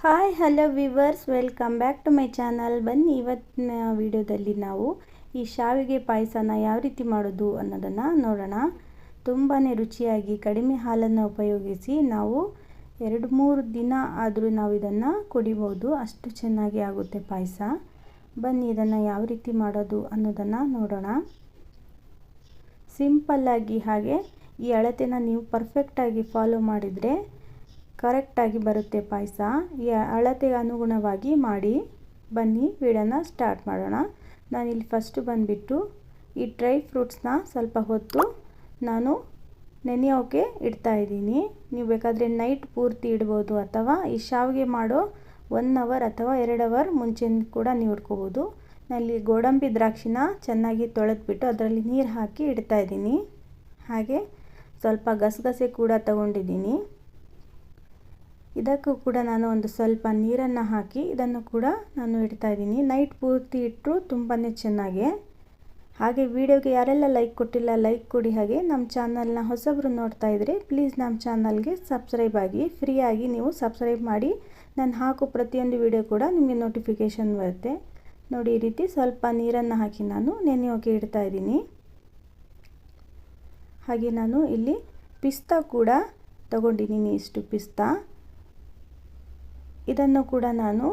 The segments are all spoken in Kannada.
Hi hello viewers welcome back to my channel ಬನ್ನಿ, ಇವತ್ತಿನ ವಿಡಿಯೋದಲ್ಲಿ ನಾವು ಈ ಶಾವಿಗೆ ಪಾಯಸನ ಯಾವ ರೀತಿ ಮಾಡೋದು ಅನ್ನೋದನ್ನು ನೋಡೋಣ. ತುಂಬಾ ರುಚಿಯಾಗಿ ಕಡಿಮೆ ಹಾಲನ್ನು ಉಪಯೋಗಿಸಿ ನಾವು ಎರಡು ಮೂರು ದಿನ ಆದರೂ ನಾವು ಇದನ್ನು ಕುಡಿಬೋದು. ಅಷ್ಟು ಚೆನ್ನಾಗಿ ಆಗುತ್ತೆ ಪಾಯಸ. ಬನ್ನಿ, ಇದನ್ನು ಯಾವ ರೀತಿ ಮಾಡೋದು ಅನ್ನೋದನ್ನು ನೋಡೋಣ. ಸಿಂಪಲ್ಲಾಗಿ ಹಾಗೆ ಈ ಅಳತೆನ ನೀವು ಪರ್ಫೆಕ್ಟಾಗಿ ಫಾಲೋ ಮಾಡಿದರೆ ಕರೆಕ್ಟಾಗಿ ಬರುತ್ತೆ ಪಾಯಸ. ಈ ಅಳತೆಗೆ ಅನುಗುಣವಾಗಿ ಮಾಡಿ ಬನ್ನಿ, ವಿಡಿಯೋನ ಸ್ಟಾರ್ಟ್ ಮಾಡೋಣ. ನಾನಿಲ್ಲಿ ಫಸ್ಟು ಬಂದುಬಿಟ್ಟು ಈ ಡ್ರೈ ಫ್ರೂಟ್ಸ್ನ ಸ್ವಲ್ಪ ಹೊತ್ತು ನಾನು ನೆನೆಯೋಕೆ ಇಡ್ತಾಯಿದ್ದೀನಿ ನೀವು ಬೇಕಾದರೆ ನೈಟ್ ಪೂರ್ತಿ ಇಡ್ಬೋದು ಅಥವಾ ಈ ಶಾವಿಗೆ ಮಾಡೋ ಒನ್ ಅವರ್ ಅಥವಾ ಎರಡು ಅವರ್ ಮುಂಚೆ ಕೂಡ ನೀವು ಇಟ್ಕೋಬೋದು. ನಾನಿಲ್ಲಿ ಗೋಡಂಬಿ ದ್ರಾಕ್ಷಿನ ಚೆನ್ನಾಗಿ ತೊಳೆದ್ಬಿಟ್ಟು ಅದರಲ್ಲಿ ನೀರು ಹಾಕಿ ಇಡ್ತಾಯಿದ್ದೀನಿ ಹಾಗೆ ಸ್ವಲ್ಪ ಗಸಗಸೆ ಕೂಡ ತಗೊಂಡಿದ್ದೀನಿ. ಇದಕ್ಕೂ ಕೂಡ ನಾನು ಒಂದು ಸ್ವಲ್ಪ ನೀರನ್ನು ಹಾಕಿ ಇದನ್ನು ಕೂಡ ನಾನು ಇಡ್ತಾ ಇದ್ದೀನಿ. ನೈಟ್ ಪೂರ್ತಿ ಇಟ್ಟರು ತುಂಬಾ ಚೆನ್ನಾಗಿ. ಹಾಗೆ ವಿಡಿಯೋಗೆ ಯಾರೆಲ್ಲ ಲೈಕ್ ಕೊಟ್ಟಿಲ್ಲ ಲೈಕ್ ಕೊಡಿ ಹಾಗೆ ನಮ್ಮ ಚಾನಲ್ನ ಹೊಸಬ್ರು ನೋಡ್ತಾ ಇದ್ರೆ ಪ್ಲೀಸ್ ನಮ್ಮ ಚಾನಲ್ಗೆ ಸಬ್ಸ್ಕ್ರೈಬ್ ಆಗಿ ಫ್ರೀಯಾಗಿ ನೀವು ಸಬ್ಸ್ಕ್ರೈಬ್ ಮಾಡಿ. ನಾನು ಹಾಕೋ ಪ್ರತಿಯೊಂದು ವಿಡಿಯೋ ಕೂಡ ನಿಮಗೆ ನೋಟಿಫಿಕೇಷನ್ ಬರುತ್ತೆ. ನೋಡಿ ಈ ರೀತಿ ಸ್ವಲ್ಪ ನೀರನ್ನು ಹಾಕಿ ನಾನು ನೆನೆಯೋಕೆ ಇಡ್ತಾ ಇದ್ದೀನಿ. ಹಾಗೆ ನಾನು ಇಲ್ಲಿ ಪಿಸ್ತಾ ಕೂಡ ತಗೊಂಡಿದ್ದೀನಿ ಇಷ್ಟು ಪಿಸ್ತಾ. ಇದನ್ನು ಕೂಡ ನಾನು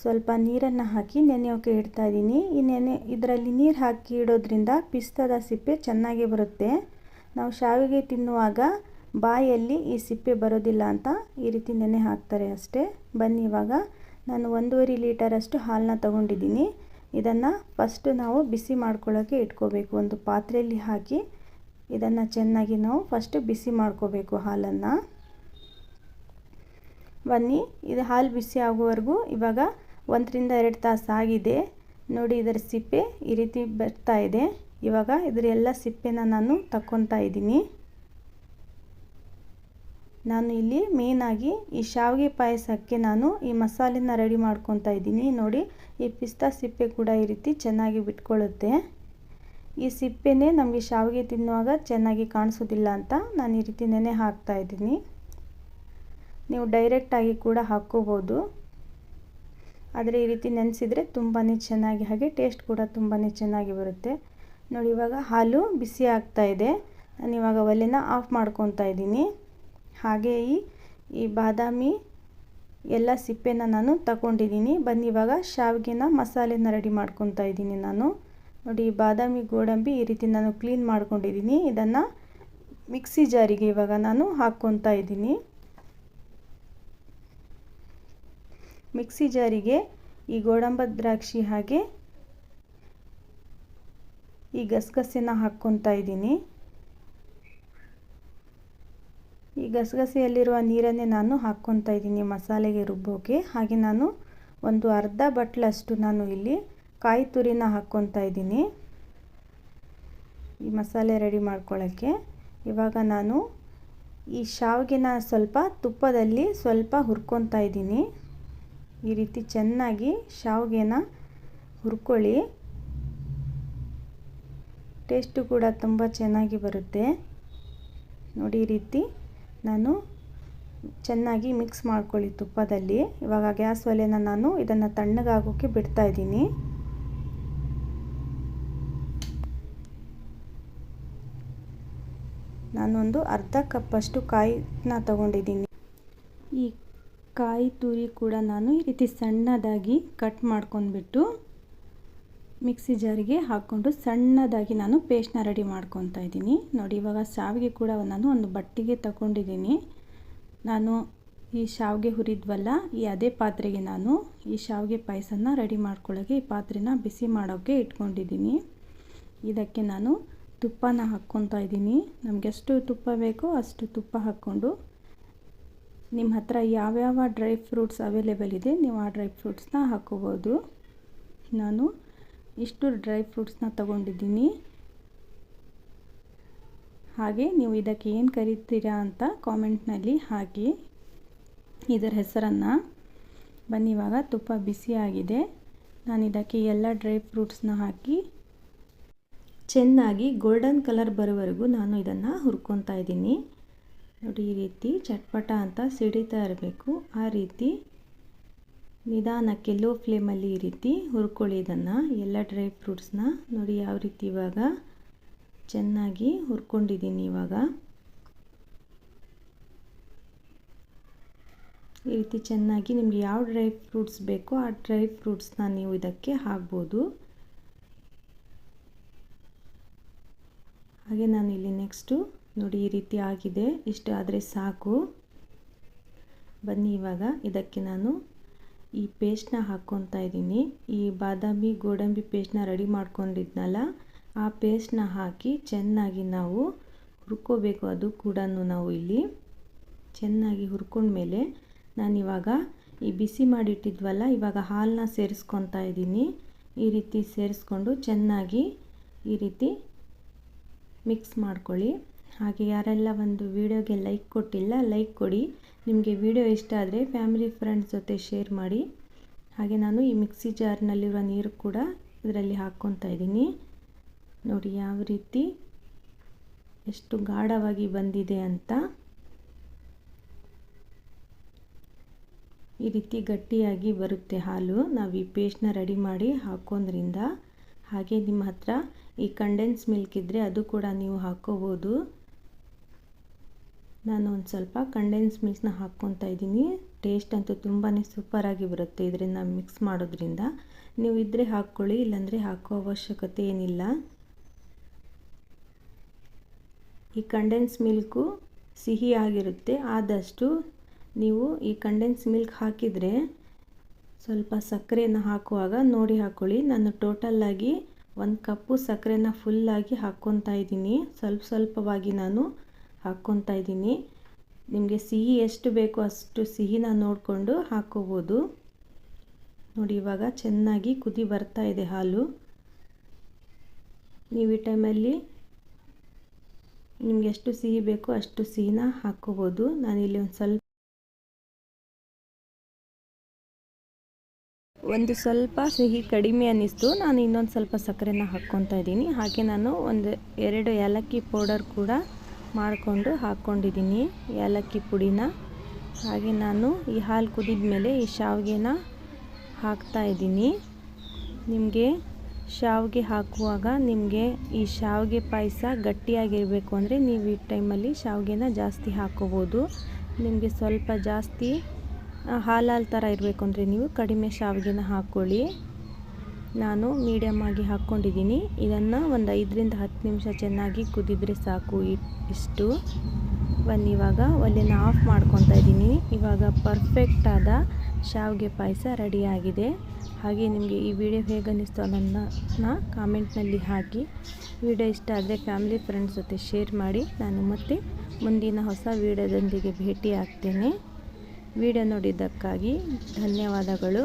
ಸ್ವಲ್ಪ ನೀರನ್ನು ಹಾಕಿ ನೆನೆಯೋಕೆ ಇಡ್ತಾ ಇದ್ದೀನಿ. ಈ ನೆನೆ, ಇದರಲ್ಲಿ ನೀರು ಹಾಕಿ ಇಡೋದ್ರಿಂದ ಪಿಸ್ತದ ಸಿಪ್ಪೆ ಚೆನ್ನಾಗಿ ಬರುತ್ತೆ. ನಾವು ಶಾವಿಗೆ ತಿನ್ನುವಾಗ ಬಾಯಲ್ಲಿ ಈ ಸಿಪ್ಪೆ ಬರೋದಿಲ್ಲ ಅಂತ ಈ ರೀತಿ ನೆನೆ ಹಾಕ್ತಾರೆ ಅಷ್ಟೇ. ಬನ್ನಿ ಇವಾಗ. ನಾನು ಒಂದೂವರೆ ಲೀಟರಷ್ಟು ಹಾಲನ್ನ ತಗೊಂಡಿದ್ದೀನಿ. ಇದನ್ನು ಫಸ್ಟು ನಾವು ಬಿಸಿ ಮಾಡ್ಕೊಳ್ಳೋಕ್ಕೆ ಇಟ್ಕೋಬೇಕು. ಒಂದು ಪಾತ್ರೆಯಲ್ಲಿ ಹಾಕಿ ಇದನ್ನು ಚೆನ್ನಾಗಿ ನಾವು ಫಸ್ಟು ಬಿಸಿ ಮಾಡ್ಕೋಬೇಕು ಹಾಲನ್ನು. ಬನ್ನಿ, ಇದು ಹಾಲು ಬಿಸಿ ಆಗುವವರೆಗೂ ಇವಾಗ ಒಂದರಿಂದ ಎರಡು ತಾಸು ಆಗಿದೆ. ನೋಡಿ, ಇದರ ಸಿಪ್ಪೆ ಈ ರೀತಿ ಬರ್ತಾ ಇದೆ. ಇವಾಗ ಇದರ ಎಲ್ಲ ಸಿಪ್ಪೆನ ನಾನು ತಕ್ಕೊತಾ ಇದ್ದೀನಿ. ನಾನು ಇಲ್ಲಿ ಮೇನಾಗಿ ಈ ಶಾವಿಗೆ ಪಾಯಸಕ್ಕೆ ನಾನು ಈ ಮಸಾಲೆನ ರೆಡಿ ಮಾಡ್ಕೊತಾ ಇದ್ದೀನಿ. ನೋಡಿ, ಈ ಪಿಸ್ತಾ ಸಿಪ್ಪೆ ಕೂಡ ಈ ರೀತಿ ಚೆನ್ನಾಗಿ ಬಿಟ್ಕೊಳ್ಳುತ್ತೆ. ಈ ಸಿಪ್ಪೆನೇ ನಮಗೆ ಶಾವಿಗೆ ತಿನ್ನುವಾಗ ಚೆನ್ನಾಗಿ ಕಾಣಿಸೋದಿಲ್ಲ ಅಂತ ನಾನು ಈ ರೀತಿ ನೆನೆ ಹಾಕ್ತಾ ಇದ್ದೀನಿ. ನೀವು ಡೈರೆಕ್ಟಾಗಿ ಕೂಡ ಹಾಕ್ಕೋಬೋದು. ಆದರೆ ಈ ರೀತಿ ನೆನೆಸಿದರೆ ತುಂಬಾ ಚೆನ್ನಾಗಿ, ಹಾಗೆ ಟೇಸ್ಟ್ ಕೂಡ ತುಂಬಾ ಚೆನ್ನಾಗಿ ಬರುತ್ತೆ. ನೋಡಿ, ಇವಾಗ ಹಾಲು ಬಿಸಿ ಆಗ್ತಾ ಇದೆ. ನಾನು ಇವಾಗ ಒಲೆನ ಆಫ್ ಮಾಡ್ಕೊತಾ ಇದ್ದೀನಿ. ಹಾಗೆ ಈ ಈ ಬಾದಾಮಿ ಎಲ್ಲ ಸಿಪ್ಪೆನ ನಾನು ತಗೊಂಡಿದ್ದೀನಿ. ಬನ್ನಿ, ಇವಾಗ ಶಾವಿಗೆನ ಮಸಾಲೆನ ರೆಡಿ ಮಾಡ್ಕೊತಾ ಇದ್ದೀನಿ ನಾನು. ನೋಡಿ, ಈ ಬಾದಾಮಿ ಗೋಡಂಬಿ ಈ ರೀತಿ ನಾನು ಕ್ಲೀನ್ ಮಾಡ್ಕೊಂಡಿದ್ದೀನಿ. ಇದನ್ನು ಮಿಕ್ಸಿ ಜಾರಿಗೆ ಇವಾಗ ನಾನು ಹಾಕ್ಕೊತಾ ಇದ್ದೀನಿ. ಮಿಕ್ಸಿ ಜಾರಿಗೆ ಈ ಗೋಡಂಬ ದ್ರಾಕ್ಷಿ ಹಾಗೆ ಈ ಗಸಗಸೆನ ಹಾಕ್ಕೊತಾ ಇದ್ದೀನಿ. ಈ ಗಸಗಸೆಯಲ್ಲಿರುವ ನೀರನ್ನೇ ನಾನು ಹಾಕ್ಕೊತಾ ಇದ್ದೀನಿ ಮಸಾಲೆಗೆ ರುಬ್ಬೋಕೆ. ಹಾಗೆ ನಾನು ಒಂದು ಅರ್ಧ ಬಟ್ಲಷ್ಟು ನಾನು ಇಲ್ಲಿ ಕಾಯಿ ತುರಿನ ಹಾಕ್ಕೊತಾ ಇದ್ದೀನಿ. ಈ ಮಸಾಲೆ ರೆಡಿ ಮಾಡ್ಕೊಳ್ಳೋಕ್ಕೆ ಇವಾಗ ನಾನು ಈ ಶಾವಿಗೆನ ಸ್ವಲ್ಪ ತುಪ್ಪದಲ್ಲಿ ಸ್ವಲ್ಪ ಹುರ್ಕೊತಾ ಇದ್ದೀನಿ. ಈ ರೀತಿ ಚೆನ್ನಾಗಿ ಶಾವಿಗೆನ ಹುರ್ಕೊಳ್ಳಿ. ಟೇಸ್ಟು ಕೂಡ ತುಂಬ ಚೆನ್ನಾಗಿ ಬರುತ್ತೆ. ನೋಡಿ ಈ ರೀತಿ ನಾನು ಚೆನ್ನಾಗಿ ಮಿಕ್ಸ್ ಮಾಡ್ಕೊಳ್ಳಿ ತುಪ್ಪದಲ್ಲಿ. ಇವಾಗ ಗ್ಯಾಸ್ ಒಲೆನ ನಾನು ಇದನ್ನು ತಣ್ಣಗಾಗೋಕ್ಕೆ ಬಿಡ್ತಾ ಇದ್ದೀನಿ. ನಾನೊಂದು ಅರ್ಧ ಕಪ್ಪಷ್ಟು ಕಾಯಿನ ತಗೊಂಡಿದ್ದೀನಿ. ಈ ಕಾಯಿ ತುರಿ ಕೂಡ ನಾನು ಈ ರೀತಿ ಸಣ್ಣದಾಗಿ ಕಟ್ ಮಾಡ್ಕೊಂಡ್ಬಿಟ್ಟು ಮಿಕ್ಸಿ ಜಾರಿಗೆ ಹಾಕ್ಕೊಂಡು ಸಣ್ಣದಾಗಿ ನಾನು ಪೇಸ್ಟ್ನ ರೆಡಿ ಮಾಡ್ಕೊತಾ ಇದ್ದೀನಿ. ನೋಡಿ, ಇವಾಗ ಶಾವಿಗೆ ಕೂಡ ನಾನು ಒಂದು ಬಟ್ಟಿಗೆ ತಗೊಂಡಿದ್ದೀನಿ. ನಾನು ಈ ಶಾವಿಗೆ ಹುರಿದ್ವಲ್ಲ, ಈ ಅದೇ ಪಾತ್ರೆಗೆ ನಾನು ಈ ಶಾವಿಗೆ ಪಾಯಸನ ರೆಡಿ ಮಾಡ್ಕೊಳ್ಳೋಕ್ಕೆ ಈ ಪಾತ್ರೆನ ಬಿಸಿ ಮಾಡೋಕ್ಕೆ ಇಟ್ಕೊಂಡಿದ್ದೀನಿ. ಇದಕ್ಕೆ ನಾನು ತುಪ್ಪನ ಹಾಕ್ಕೊತಾ ಇದ್ದೀನಿ. ನಮಗೆಷ್ಟು ತುಪ್ಪ ಬೇಕೋ ಅಷ್ಟು ತುಪ್ಪ ಹಾಕ್ಕೊಂಡು ನಿಮ್ಮ ಹತ್ರ ಯಾವ್ಯಾವ ಡ್ರೈ ಫ್ರೂಟ್ಸ್ ಅವೈಲೇಬಲ್ ಇದೆ, ನೀವು ಆ ಡ್ರೈ ಫ್ರೂಟ್ಸ್ನ ಹಾಕ್ಕೋಬೋದು ನಾನು ಇಷ್ಟು ಡ್ರೈ ಫ್ರೂಟ್ಸ್ನ ತಗೊಂಡಿದ್ದೀನಿ. ಹಾಗೆ ನೀವು ಇದಕ್ಕೆ ಏನು ಕರೀತೀರಾ ಅಂತ ಕಾಮೆಂಟ್ನಲ್ಲಿ ಹಾಕಿ. ಇದರ ಹೆಸರನ್ನು. ಬನ್ನಿ, ಇವಾಗ ತುಪ್ಪ ಬಿಸಿಯಾಗಿದೆ ನಾನು ಇದಕ್ಕೆ ಎಲ್ಲ ಡ್ರೈ ಫ್ರೂಟ್ಸ್ನ ಹಾಕಿ ಚೆನ್ನಾಗಿ ಗೋಲ್ಡನ್ ಕಲರ್ ಬರೋವರೆಗೂ ನಾನು ಇದನ್ನು ಹುರ್ಕೊತಾ ಇದ್ದೀನಿ. ನೋಡಿ, ಈ ರೀತಿ ಚಟ್ಪಟ ಅಂತ ಸಿಡಿತಾ ಇರಬೇಕು. ಆ ರೀತಿ ನಿಧಾನಕ್ಕೆ, ಲೋ ಫ್ಲೇಮಲ್ಲಿ ಈ ರೀತಿ ಹುರ್ಕೊಳ್ಳಿ ಇದನ್ನು, ಎಲ್ಲ ಡ್ರೈ ಫ್ರೂಟ್ಸ್ನ. ನೋಡಿ, ಯಾವ ರೀತಿ ಇವಾಗ ಚೆನ್ನಾಗಿ ಹುರ್ಕೊಂಡಿದ್ದೀನಿ ಇವಾಗ. ಈ ರೀತಿ ಚೆನ್ನಾಗಿ ನಿಮ್ಗೆ ಯಾವ ಡ್ರೈ ಫ್ರೂಟ್ಸ್ ಬೇಕೋ ಆ ಡ್ರೈ ಫ್ರೂಟ್ಸ್ನ ನೀವು ಇದಕ್ಕೆ ಹಾಕ್ಬೋದು. ಹಾಗೆ ನಾನು ಇಲ್ಲಿ ನೆಕ್ಸ್ಟು ನೋಡಿ, ಈ ರೀತಿ ಆಗಿದೆ. ಇಷ್ಟು ಆದರೆ ಸಾಕು. ಬನ್ನಿ ಇವಾಗ ಇದಕ್ಕೆ ನಾನು ಈ ಪೇಸ್ಟ್ನ ಹಾಕ್ಕೊತಾ ಇದ್ದೀನಿ. ಈ ಬಾದಾಮಿ, ಗೋಡಂಬಿ ಪೇಸ್ಟ್ನ ರೆಡಿ ಮಾಡ್ಕೊಂಡಿದ್ನಲ್ಲ, ಆ ಪೇಸ್ಟ್ನ ಹಾಕಿ ಚೆನ್ನಾಗಿ ನಾವು ಹುರ್ಕೋಬೇಕು. ಅದು ಕೂಡ ನಾವು ಇಲ್ಲಿ ಚೆನ್ನಾಗಿ ಹುರ್ಕೊಂಡ್ಮೇಲೆ ನಾನಿವಾಗ ಈ ಬಿಸಿ ಮಾಡಿಟ್ಟಿದ್ವಲ್ಲ, ಇವಾಗ ಹಾಲನ್ನ ಸೇರಿಸ್ಕೊತಾ ಇದ್ದೀನಿ. ಈ ರೀತಿ ಸೇರಿಸ್ಕೊಂಡು ಚೆನ್ನಾಗಿ ಈ ರೀತಿ ಮಿಕ್ಸ್ ಮಾಡ್ಕೊಳ್ಳಿ. ಹಾಗೆ ಯಾರೆಲ್ಲ ಒಂದು ವಿಡಿಯೋಗೆ ಲೈಕ್ ಕೊಟ್ಟಿಲ್ಲ, ಲೈಕ್ ಕೊಡಿ. ನಿಮಗೆ ವಿಡಿಯೋ ಇಷ್ಟ ಆದರೆ ಫ್ಯಾಮಿಲಿ ಫ್ರೆಂಡ್ಸ್ ಜೊತೆ ಶೇರ್ ಮಾಡಿ. ಹಾಗೆ ನಾನು ಈ ಮಿಕ್ಸಿ ಜಾರ್ನಲ್ಲಿರುವ ನೀರು ಕೂಡ ಇದರಲ್ಲಿ ಹಾಕ್ಕೊತಾ ಇದ್ದೀನಿ. ನೋಡಿ ಯಾವ ರೀತಿ ಎಷ್ಟು ಗಾಢವಾಗಿ ಬಂದಿದೆ ಅಂತ. ಈ ರೀತಿ ಗಟ್ಟಿಯಾಗಿ ಬರುತ್ತೆ ಹಾಲು. ನಾವು ಈ ಪೇಸ್ಟ್ನ ರೆಡಿ ಮಾಡಿ ಹಾಕೋದ್ರಿಂದ. ಹಾಗೆ ನಿಮ್ಮ ಹತ್ರ ಈ ಕಂಡೆನ್ಸ್ ಮಿಲ್ಕ್ ಇದ್ದರೆ ಅದು ಕೂಡ ನೀವು ಹಾಕ್ಕೋಬೋದು ನಾನು ಒಂದು ಸ್ವಲ್ಪ ಕಂಡೆನ್ಸ್ ಮಿಲ್ಕ್ನ ಹಾಕ್ಕೊತಾ ಇದ್ದೀನಿ. ಟೇಸ್ಟ್ ಅಂತೂ ತುಂಬಾ ಸೂಪರಾಗಿ ಬರುತ್ತೆ ಇದರಿಂದ ಮಿಕ್ಸ್ ಮಾಡೋದ್ರಿಂದ. ನೀವು ಇದ್ದರೆ ಹಾಕ್ಕೊಳ್ಳಿ, ಇಲ್ಲಾಂದರೆ ಹಾಕೋ ಅವಶ್ಯಕತೆ ಏನಿಲ್ಲ. ಈ ಕಂಡೆನ್ಸ್ ಮಿಲ್ಕು ಸಿಹಿ ಆಗಿರುತ್ತೆ, ಆದಷ್ಟು ನೀವು ಈ ಕಂಡೆನ್ಸ್ ಮಿಲ್ಕ್ ಹಾಕಿದರೆ ಸ್ವಲ್ಪ ಸಕ್ಕರೆಯನ್ನು ಹಾಕುವಾಗ ನೋಡಿ ಹಾಕ್ಕೊಳ್ಳಿ. ನಾನು ಟೋಟಲ್ಲಾಗಿ ಒಂದು ಕಪ್ಪು ಸಕ್ಕರೆನ ಫುಲ್ಲಾಗಿ ಹಾಕ್ಕೊತಾ ಇದ್ದೀನಿ. ಸ್ವಲ್ಪ ಸ್ವಲ್ಪವಾಗಿ ನಾನು ಹಾಕ್ಕೊತಾ ಇದ್ದೀನಿ. ನಿಮಗೆ ಸಿಹಿ ಎಷ್ಟು ಬೇಕೋ ಅಷ್ಟು ಸಿಹಿನ ನೋಡಿಕೊಂಡು ಹಾಕ್ಕೋಬೋದು ನೋಡಿ, ಇವಾಗ ಚೆನ್ನಾಗಿ ಕುದಿ ಬರ್ತಾ ಇದೆ ಹಾಲು. ನೀವು ಈ ಟೈಮಲ್ಲಿ ನಿಮ್ಗೆ ಎಷ್ಟು ಸಿಹಿ ಬೇಕೋ ಅಷ್ಟು ಸಿಹಿನ ಹಾಕ್ಕೋಬೋದು ನಾನಿಲ್ಲಿ ಒಂದು ಸ್ವಲ್ಪ ಒಂದು ಸ್ವಲ್ಪ ಸಿಹಿ ಕಡಿಮೆ ಅನ್ನಿಸ್ತು. ನಾನು ಇನ್ನೊಂದು ಸ್ವಲ್ಪ ಸಕ್ಕರೆನ ಹಾಕ್ಕೊತಾ ಇದ್ದೀನಿ. ಹಾಗೆ ನಾನು ಒಂದು ಎರಡು ಏಲಕ್ಕಿ ಪೌಡರ್ ಕೂಡ ಮಾಡಿಕೊಂಡು ಹಾಕ್ಕೊಂಡಿದ್ದೀನಿ ಏಲಕ್ಕಿ ಪುಡಿನ. ಹಾಗೆ ನಾನು ಈ ಹಾಲು ಕುದಿದ ಮೇಲೆ ಈ ಶಾವಿಗೆನ ಹಾಕ್ತಾ ಇದ್ದೀನಿ. ನಿಮಗೆ ಶಾವಿಗೆ ಹಾಕುವಾಗ ನಿಮಗೆ ಈ ಶಾವಿಗೆ ಪಾಯಸ ಗಟ್ಟಿಯಾಗಿರಬೇಕು ಅಂದರೆ ನೀವು ಈ ಟೈಮಲ್ಲಿ ಶಾವಿಗೆನ ಜಾಸ್ತಿ ಹಾಕೋಬೋದು. ನಿಮಗೆ ಸ್ವಲ್ಪ ಜಾಸ್ತಿ ಹಾಲು ಹಾಲು ಥರ ಇರಬೇಕು ಅಂದರೆ ನೀವು ಕಡಿಮೆ ಶಾವಿಗೆನ ಹಾಕ್ಕೊಳ್ಳಿ. ನಾನು ಮೀಡಿಯಮ್ ಆಗಿ ಹಾಕ್ಕೊಂಡಿದ್ದೀನಿ. ಇದನ್ನು ಒಂದು ಐದರಿಂದ ಹತ್ತು ನಿಮಿಷ ಚೆನ್ನಾಗಿ ಕುದಿದ್ರೆ ಸಾಕು. ಇಷ್ಟು. ಬನ್ನಿ, ಇವಾಗ ಒಲೆನ ಆಫ್ ಮಾಡ್ಕೊತಾ ಇದ್ದೀನಿ. ಇವಾಗ ಪರ್ಫೆಕ್ಟಾದ ಶಾವಿಗೆ ಪಾಯಸ ರೆಡಿಯಾಗಿದೆ ಹಾಗೆ ನಿಮಗೆ ಈ ವಿಡಿಯೋ ಹೇಗೆ ಅನ್ನಿಸ್ತು ಅನ್ನೋದನ್ನ ಕಾಮೆಂಟ್ನಲ್ಲಿ ಹಾಕಿ. ವಿಡಿಯೋ ಇಷ್ಟ ಆದರೆ ಫ್ಯಾಮಿಲಿ ಫ್ರೆಂಡ್ಸ್ ಜೊತೆ ಶೇರ್ ಮಾಡಿ. ನಾನು ಮತ್ತೆ ಮುಂದಿನ ಹೊಸ ವಿಡಿಯೋದೊಂದಿಗೆ ಭೇಟಿ ಆಗ್ತೇನೆ ವಿಡಿಯೋ ನೋಡಿದ್ದಕ್ಕಾಗಿ ಧನ್ಯವಾದಗಳು.